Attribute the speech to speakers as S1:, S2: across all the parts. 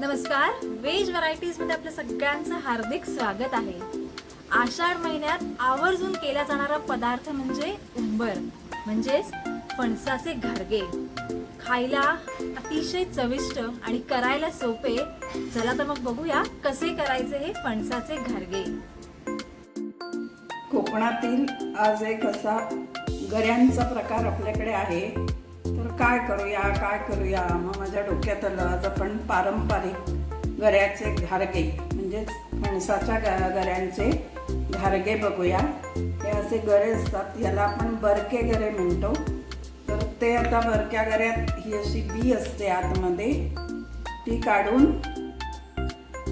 S1: नमस्कार. वेज व्हरायटीजमध्ये आपल्या सगळ्यांचं हार्दिक स्वागत आहे. आषाढ महिन्यात आवर्जून केला जाणारा पदार्थ म्हणजे उंबर म्हणजेच फणसाचे घारगे खायला अतिशय चविष्ट आणि करायला सोपे. चला तर मग बघूया कसे करायचे हे फणसाचे घारगे
S2: कोकणातील आज एक असा गऱ्यांचा प्रकार आपल्याकडे आहे. तर काय करूया काय करूया? मग माझ्या डोक्यात आलं. आज आपण पारंपरिक गऱ्याचे घारगे म्हणजेच फणसाच्या ग गऱ्यांचे घारगे बघूया. हे असे गरे असतात याला आपण बरके गरे म्हणतो. तर ते आता बरक्या गऱ्यात ही अशी बी असते आतमध्ये. ती काढून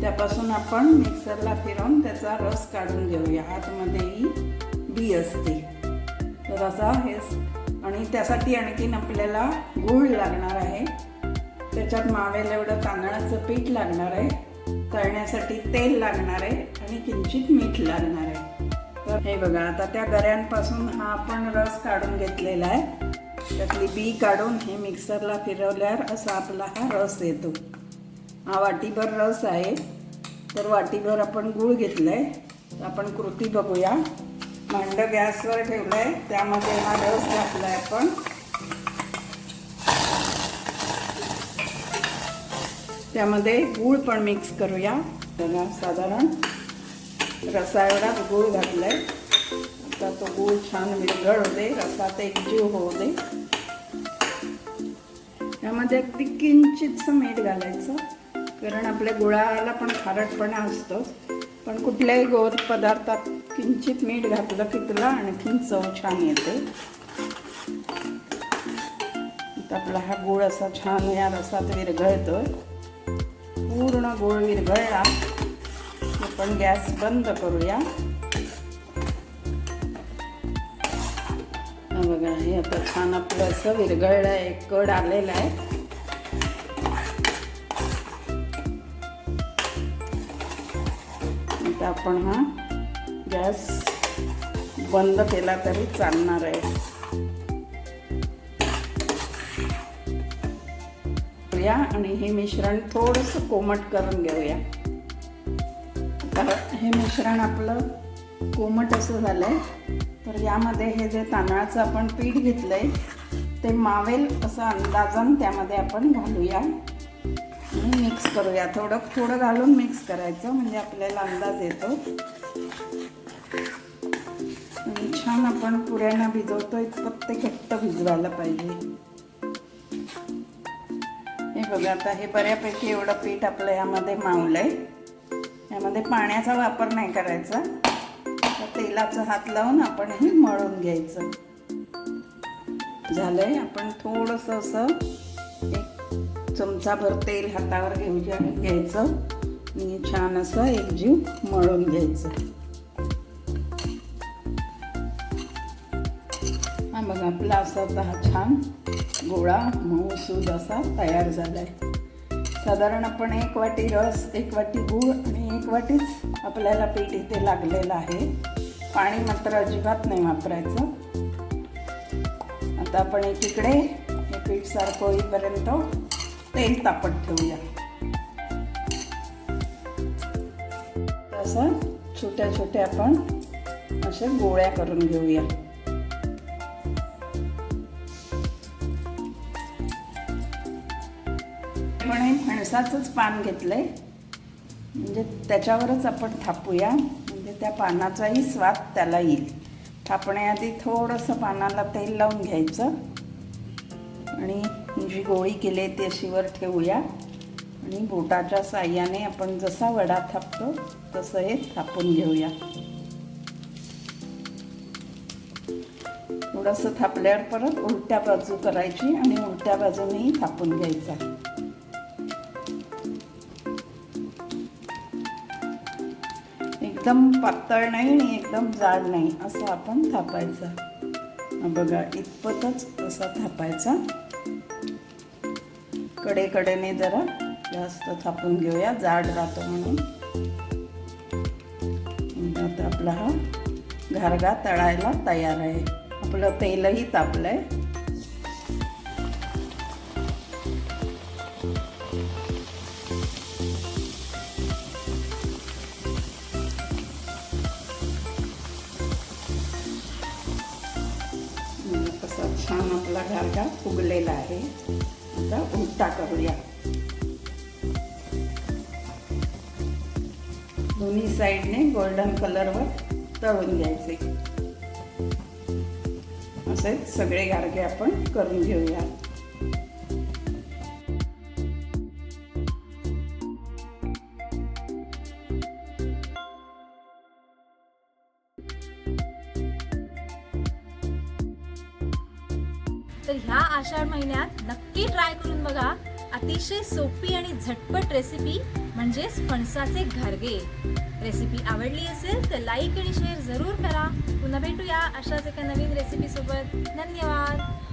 S2: त्यापासून आपण मिक्सरला फिरवून त्याचा रस काढून घेऊया. आतमध्ये ही बी असते. तर असा हे आणि त्यासाठी आणखीन आपल्याला गूळ लागणार आहे. त्याच्यात मावेल एवढं तांदळाचं पीठ लागणार आहे. तळण्यासाठी तेल लागणार आहे आणि किंचित मीठ लागणार आहे. तर हे बघा आता त्या गऱ्यांपासून हा आपण रस काढून घेतलेला आहे. त्यातली बी काढून हे मिक्सरला फिरवल्यावर असा आपला हा रस येतो. हा वाटीभर रस आहे. तर वाटीभर आपण गूळ घेतलं आहे आपण कृती बघूया. भांड गॅसवर ठेवलं आहे त्यामध्ये हा रस घातला आहे आपण. त्यामध्ये गूळ पण मिक्स करूया. साधारण रसा एवढा गूळ घातला आहे आता तो गूळ छान विरघळ दे रसात एकजीव होऊ दे. त्यामध्ये अगदी किंचितचं मीठ घालायचं कारण आपल्या गुळाला पण खारटपणा असतो. पण कुठल्याही गोड पदार्थात किंचित मीठ घातलं की तुला आणखीन चव छान येते. आता आपला हा गूळ असा छान या रसात विरघळतोय. पूर्ण गूळ विरघळला. आपण गॅस बंद करूया. बघा हे आता छान आपलं असं विरघळलं आहे कड आलेला आहे. आता आपण हा गॅस बंद केला तरी चालणार आहे. आणि हे मिश्रण थोडंसं कोमट करून घेऊया. तर हे मिश्रण आपलं कोमट असं झालं आहे तर यामध्ये हे जे तांदळाचं आपण पीठ घेतलं आहे ते मावेल असं अंदाजान त्यामध्ये आपण घालूया. मिक्स करूया. थोडं थोडं घालून मिक्स करायचं म्हणजे आपल्याला अंदाज येतो. छान आपण पुऱ्यांना भिजवतो इतपत ते घट्ट भिजवायला पाहिजे. हे बघा आता हे बऱ्यापैकी एवढं पीठ आपलं यामध्ये मावलं आहे यामध्ये पाण्याचा वापर नाही करायचा. तर तेलाचा हात लावून आपण हे मळून घ्यायचं. झालंय आपण थोडंसं असं चमचाभर तेल हातावर घेऊ घ्यायचं. आणि छान असं एकजीव मळून घ्यायचं. हा बघा आपला असा हा छान गोळा मऊसूद असा तयार झाला आहे साधारण आपण एक वाटी रस एक वाटी गूळ आणि एक वाटीच आपल्याला पीठ इथे लागलेलं आहे. पाणी मात्र अजिबात नाही वापरायचं. आता आपण एकीकडे हे पीठ सारखं होईपर्यंत तेल तापत ठेवूया. तसं छोट्या छोट्या आपण अशा गोळ्या करून घेऊया. पण हे फणसाचंच पान घेतलंय. म्हणजे त्याच्यावरच आपण थापूया. म्हणजे त्या पानाचाही स्वाद त्याला येईल. थापण्याआधी थोडंसं पानाला तेल लावून घ्यायचं. आणि जी गोळी केली ती अशी वर ठेवूया. आणि बोटाच्या साह्याने आपण जसा वडा थापतो तसं हे थापून घेऊया. थोडंसं थापल्यावर परत उलट्या बाजू करायची आणि उलट्या बाजूनेही थापून घ्यायचा. एकदम पातळ नाही आणि एकदम जाड नाही असं आपण थापायचं. बघा इतपतच असा थापायचा. कडेकडेने जरा जास्त थापून घेऊया. जाड राहतो म्हणून. आता आपला हा घारगा तळायला तयार आहे. आपलं तेलही तापलंय. आपला घारगा फुगलेला आहे. आता उलटा करूया. दोन्ही साईडने गोल्डन कलरवर तळून घ्यायचे. असेच सगळे गारगे आपण करून घेऊया.
S1: तर ह्या आषाढ महिन्यात नक्की ट्राय करून बघा. अतिशय सोपी आणि झटपट रेसिपी म्हणजेच फणसाचे घारगे. रेसिपी आवडली असेल तर लाईक आणि शेअर जरूर करा. पुन्हा भेटूया अशाच एका नवीन रेसिपी सोबत. धन्यवाद.